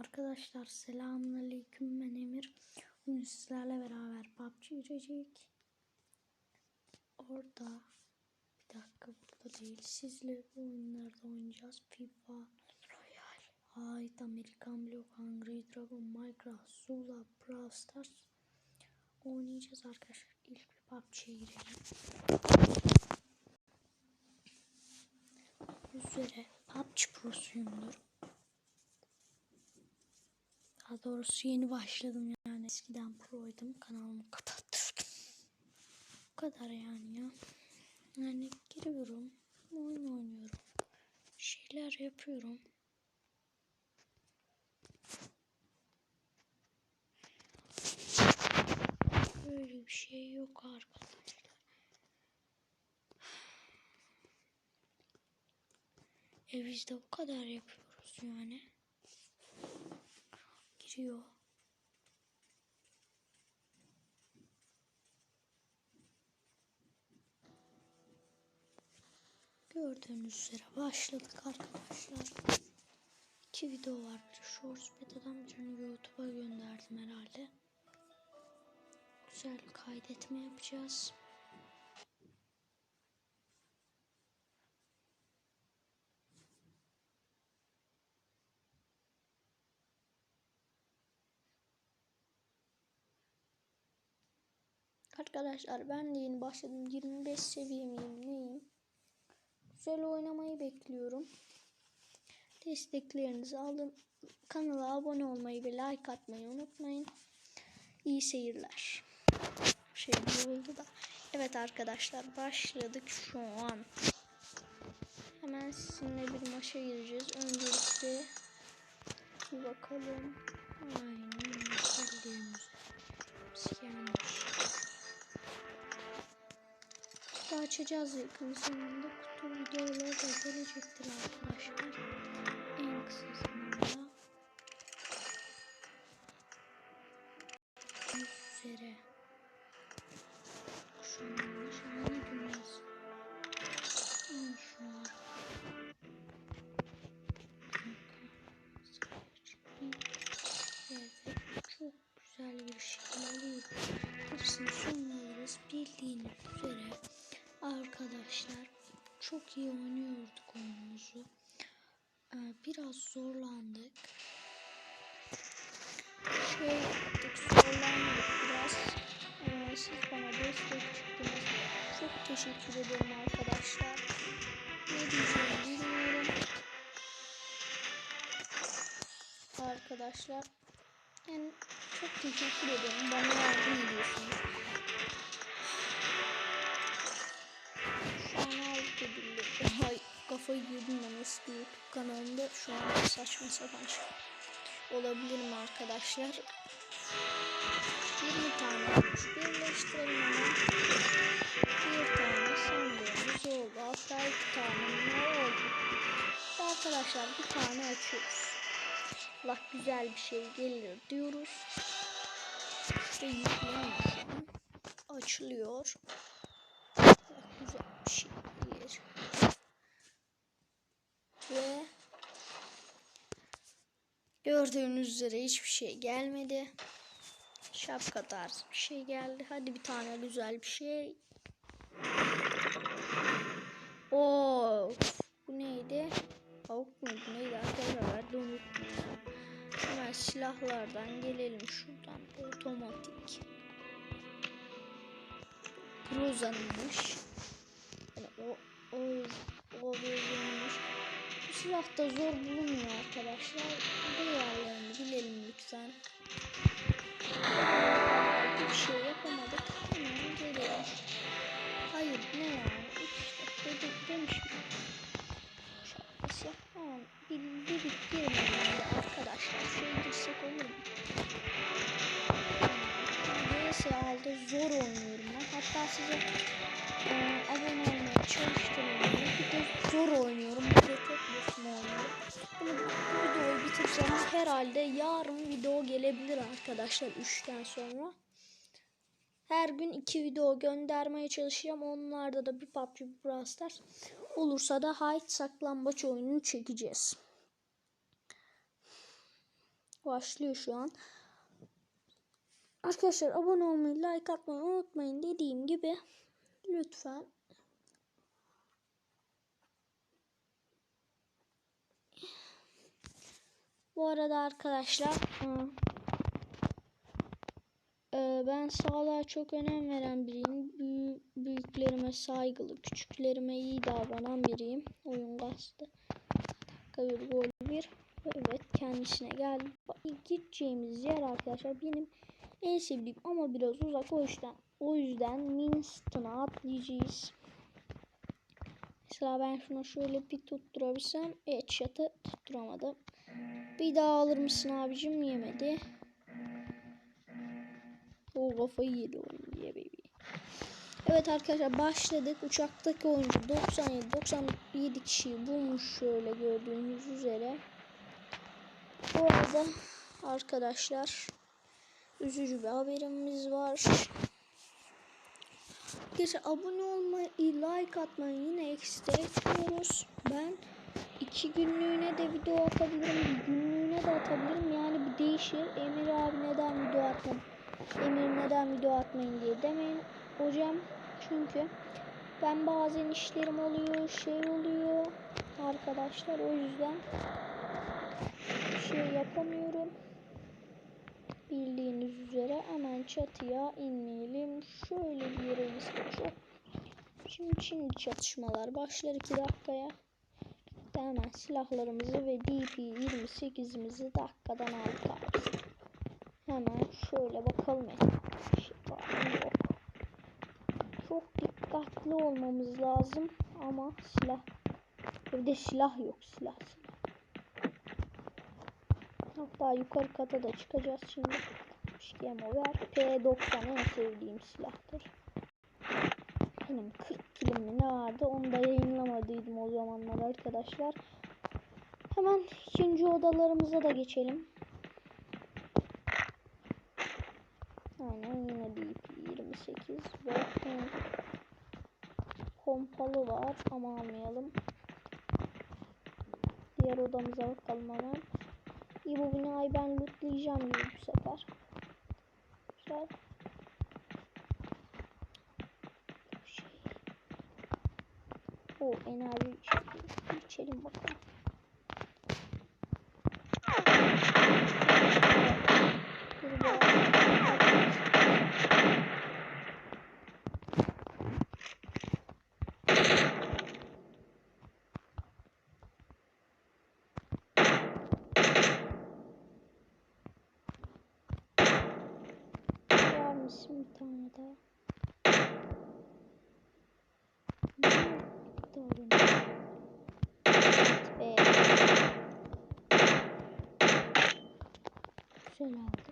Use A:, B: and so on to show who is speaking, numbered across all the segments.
A: Arkadaşlar selamünaleyküm ben Emir. Bugün sizlerle beraber PUBG girecek. Orada bir dakika burada değil. Sizle bu oyunlarda oynayacağız. FIFA, Royal, Hyde, American Block, Hungry Dragon, Minecraft, Zula, Brawl Stars oynayacağız arkadaşlar. İlk bir PUBG'ye girelim. Üzere PUBG prosuyumdur. Daha doğrusu yeni başladım yani. Eskiden proydum. Kanalımı kapattım. Bu kadar yani ya. Yani giriyorum. Oyun oynuyorum. Şeyler yapıyorum. Böyle bir şey yok arkadaşlar. E biz de bu kadar yapıyoruz yani. Giriyor. Gördüğünüz üzere başladık arkadaşlar. İki video var. Bir Shorts Beta'dan birini YouTube'a gönderdim herhalde. Güzel kaydetme yapacağız. Arkadaşlar ben de yeni başladım. 25 seviyemiyim neyim? Güzel oynamayı bekliyorum. Desteklerinizi alın. Kanala abone olmayı ve like atmayı unutmayın. İyi seyirler. Şey oldu da. Evet arkadaşlar başladık şu an. Hemen sizinle bir maça gireceğiz. Öncelikle bir bakalım. Aynen bildiğimiz. Gelmiş. Kutu açacağız yakın zamanda. Kutu videoları da gelecektir arkadaşlar. En kısa zorlandık. Şey yaptık zorlandık biraz. Ee, siz bana destek çıktınız. Çok teşekkür ederim arkadaşlar. Ne diyeceğimi bilmiyorum. Arkadaşlar yani çok teşekkür ederim. Bana yardım ediyorsunuz. Şu an Avrupa Birliği. Ay kafayı yedim ben eski YouTube kanalımda. Şu an saçma sapan şey olabilir mi arkadaşlar? 20 tane. Birleştirelim hemen. Bir tane sandığımız oldu. Hatta iki tane ne oldu? Arkadaşlar bir tane açıyoruz. Allah güzel bir şey gelir diyoruz. Şu an. Açılıyor. Allah güzel bir şey gelir. Ve gördüğünüz üzere hiçbir şey gelmedi. Şapka tarzı bir şey geldi. Hadi bir tane güzel bir şey. Oo, bu neydi? Tavuk muydu neydi arkadaşlar ben de unuttum. Hemen silahlardan gelelim şuradan otomatik. Groza'nınmış. Yani o o o Groza'nınmış. Bu silah da zor bulunmuyor arkadaşlar. Değerlerini bilelim lütfen. Herhalde yarın video gelebilir arkadaşlar 3'ten sonra. Her gün iki video göndermeye çalışacağım. Onlarda da bir PUBG bir Brawl Stars. Olursa da Hide saklambaç oyununu çekeceğiz. Başlıyor şu an. Arkadaşlar abone olmayı, like atmayı unutmayın dediğim gibi lütfen. Bu arada arkadaşlar e, ben sağlığa çok önem veren biriyim. Büyü- büyüklerime saygılı, küçüklerime iyi davranan biriyim. Oyun. Dakika bir gol bir. Evet kendisine geldi. Gideceğimiz yer arkadaşlar benim en sevdiğim ama biraz uzak o yüzden o yüzden Winston'a atlayacağız. Mesela ben şunu şöyle bir tutturabilsem şatı tutturamadım. Bir daha alır mısın abicim yemedi. O kafayı yedi oğlum diye baby. Evet arkadaşlar başladık. Uçaktaki oyuncu 97 97 kişiyi bulmuş şöyle gördüğünüz üzere. Bu arada arkadaşlar üzücü bir haberimiz var. Arkadaşlar abone olmayı, like atmayı yine ekstra etmiyoruz. Ben iki günlüğüne de video atabilirim, günlüğüne de atabilirim. Yani bir değişir. Emir abi neden video atmadın? Emir neden video atmayın diye demeyin hocam. Çünkü ben bazen işlerim oluyor, şey oluyor arkadaşlar. O yüzden şey yapamıyorum. Bildiğiniz üzere hemen çatıya inmeyelim. Şöyle bir yere çok. Şimdi şimdi çatışmalar başlar 2 dakikaya. Hemen silahlarımızı ve DP28'imizi dakikadan aldık. Hemen şöyle bakalım. Çok dikkatli olmamız lazım ama silah. Evde silah yok silah. Hatta yukarı kata da çıkacağız şimdi. Game over. P90 en sevdiğim silahtır. Benim 40 kilim ne vardı onu da yayınlamadıydım o zamanlar arkadaşlar. Hemen ikinci odalarımıza da geçelim. Aynen yine DP28 ve hmm, pompalı var ama almayalım. Diğer odamıza bakalım hemen. İyi bu binayı ben lootlayacağım gibi bu sefer. Güzel. Şey. O enerji içelim. içelim bakalım. Dur be. Var mısın bir tane daha? Ne? Doğru. Evet be. Güzel aldık.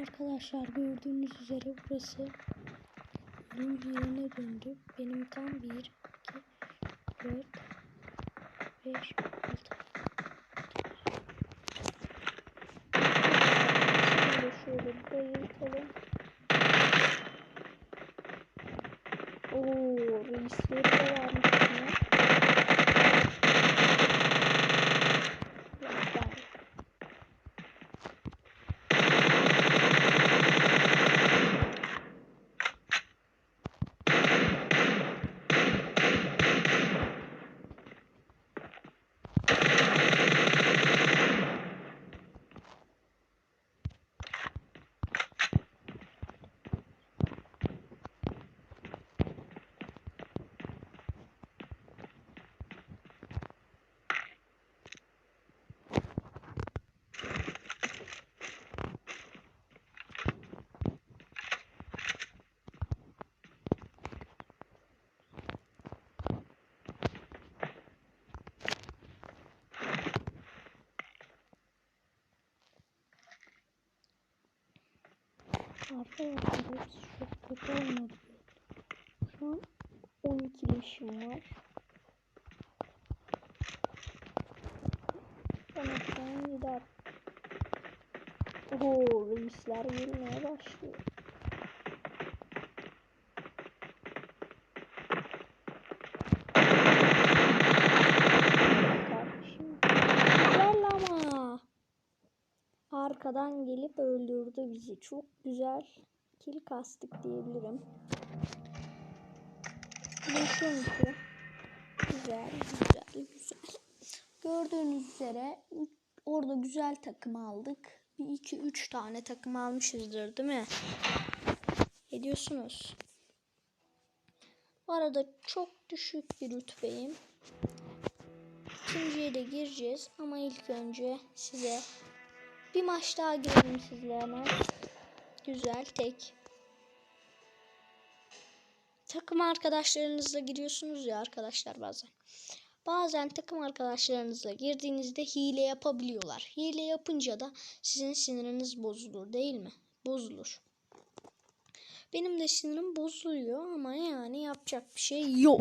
A: Arkadaşlar gördüğünüz üzere burası ölüm yerine döndü. Benim tam 1, 2, 4, 5, 6. Şöyle bayıltalım. Oo, reisleri de varmış yine. Yok, ben- Arkadaşlar hepsi çok kötü olmadı. Şu an 12 leşim var. Tamam gider. Oo reisler gelmeye başlıyor. Öldürdü bizi. Çok güzel kill kastık diyebilirim. Bakıyorum ki. Güzel, güzel, güzel. Gördüğünüz üzere orada güzel takım aldık. Bir iki üç tane takım almışızdır değil mi? Ne diyorsunuz? Bu arada çok düşük bir rütbeyim. İkinciye de gireceğiz ama ilk önce size bir maç daha girelim sizle hemen. Güzel tek. Takım arkadaşlarınızla giriyorsunuz ya arkadaşlar bazen. Bazen takım arkadaşlarınızla girdiğinizde hile yapabiliyorlar. Hile yapınca da sizin siniriniz bozulur değil mi? Bozulur. Benim de sinirim bozuluyor ama yani yapacak bir şey yok.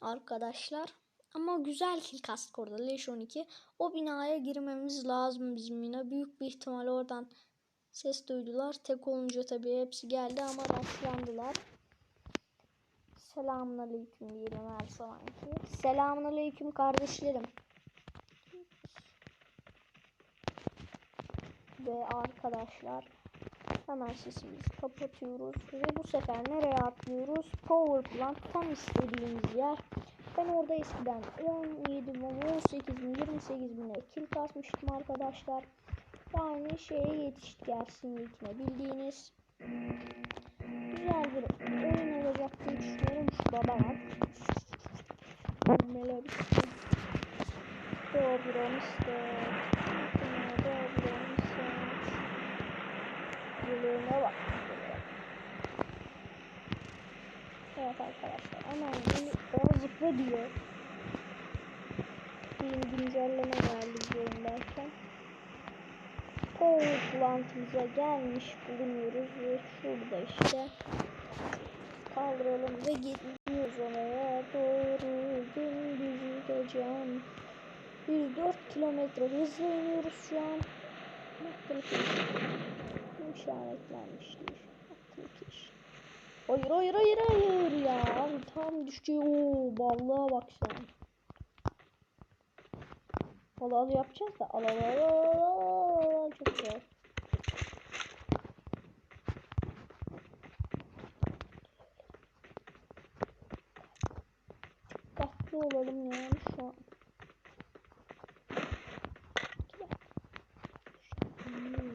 A: Arkadaşlar. Ama güzel kill kastık orada. Leş 12. O binaya girmemiz lazım bizim yine. Büyük bir ihtimal oradan ses duydular. Tek olunca tabii hepsi geldi ama rastlandılar. Selamun aleyküm diyelim her zamanki. Selamun aleyküm kardeşlerim. Ve arkadaşlar hemen sesimizi kapatıyoruz ve bu sefer nereye atlıyoruz? Power Plant tam istediğimiz yer. Ben orada eskiden 17 bin, 18 bin, 28 bine kill kasmıştım arkadaşlar. Yani şeye yetiştik gelsin ilkine bildiğiniz. Güzel bir oyun olacak diye düşünüyorum. Şurada bak. Neler Dobro istek. Dobro istek. Yılığına bak. Evet arkadaşlar yeni o zıpla diyor. Yeni güncelleme geldi bu oyundayken. Power Plant'ımıza gelmiş bulunuyoruz ve şurada işte kaldıralım ve gidiyoruz oraya. Doğru gündüz gecem 104 kilometre hızla iniyoruz şu an. Keş işaretlenmiştir. Noktalı keş hayır hayır hayır hayır ya. Tam düşüyor ballığa bak sen. Al al yapacağız da al al al, al, al. çok güzel. Dikkatli olalım yani şu an. İki dakika. İşte anlıyorum.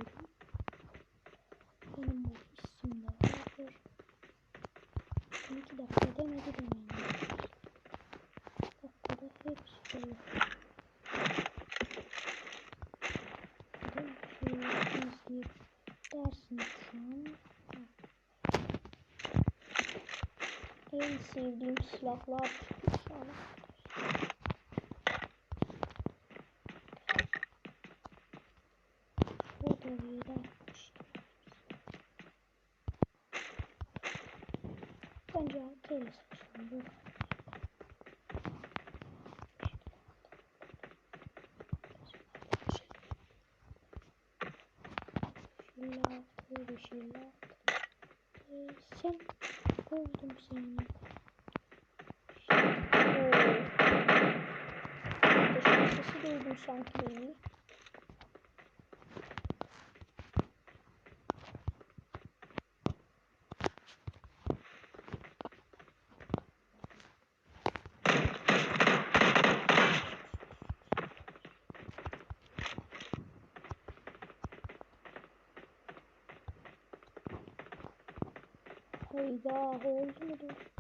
A: Benim bu isimde vardır. Son iki dakika demedi demeyin. Dakikada hepsi olur. Bir de şöyle izleyip dersiniz şu. En sevdiğim silahlar çıkıyor şu an. Burada bir yere atmıştım. Bence altıyla savaşalım. Yok. Şöyle şöyle altı. Ee, sen buldum seni. Oo. Ateşin sesi duydum sanki beni. The whole thing.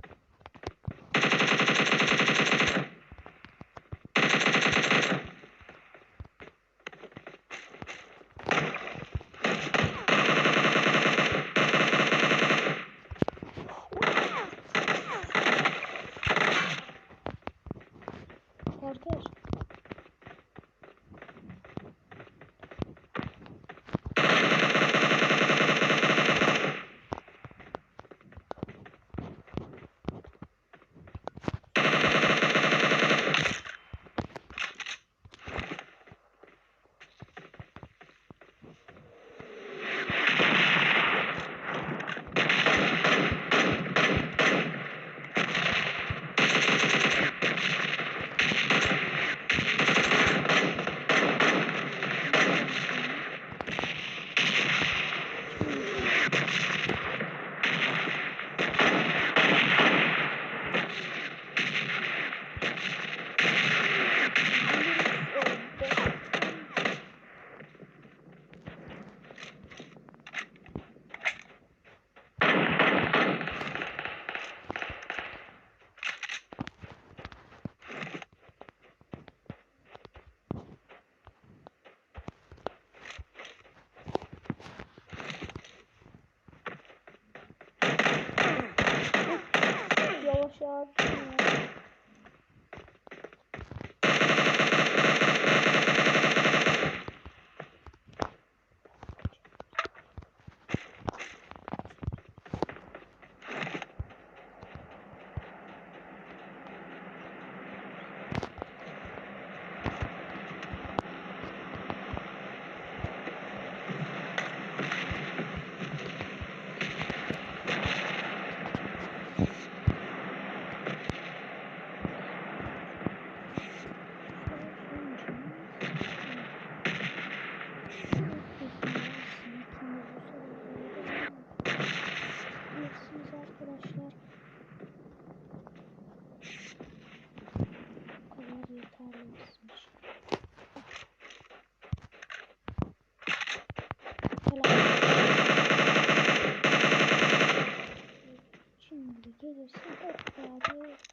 A: 就是现在的，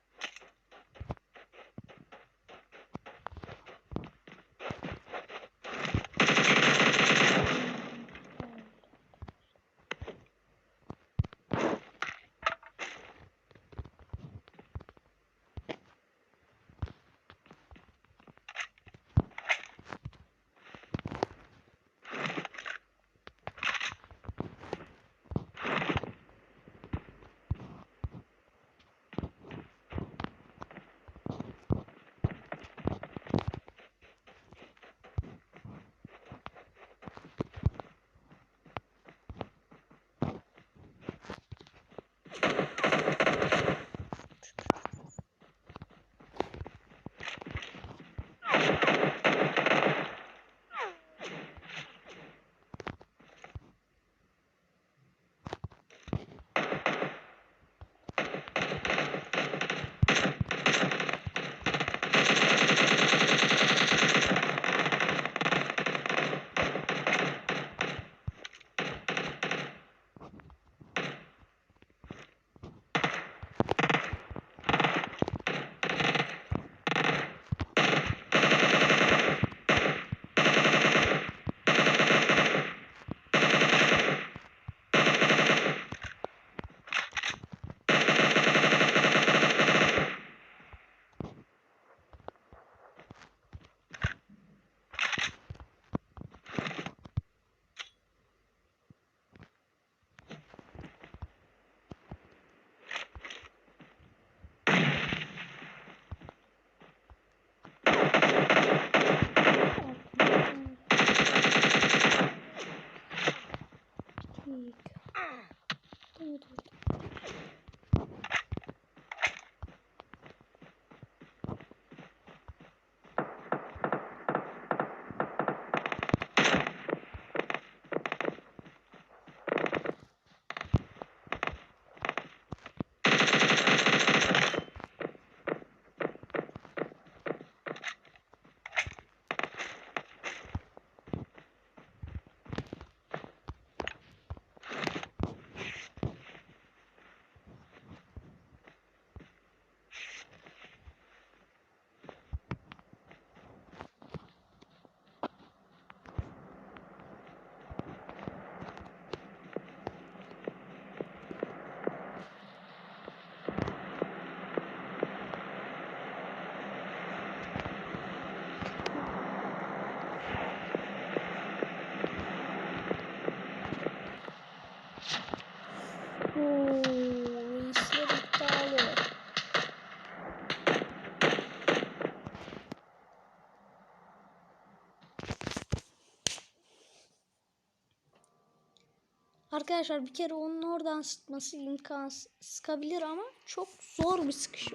A: Arkadaşlar bir kere onun oradan sıkması imkansız sıkabilir ama çok zor bir sıkış.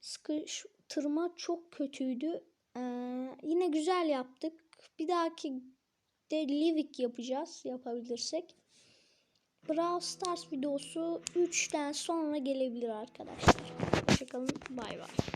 A: Sıkıştırma çok kötüydü. Ee, yine güzel yaptık. Bir dahaki de Livik yapacağız yapabilirsek. Brawl Stars videosu 3'ten sonra gelebilir arkadaşlar. Hoşçakalın. Bay bay.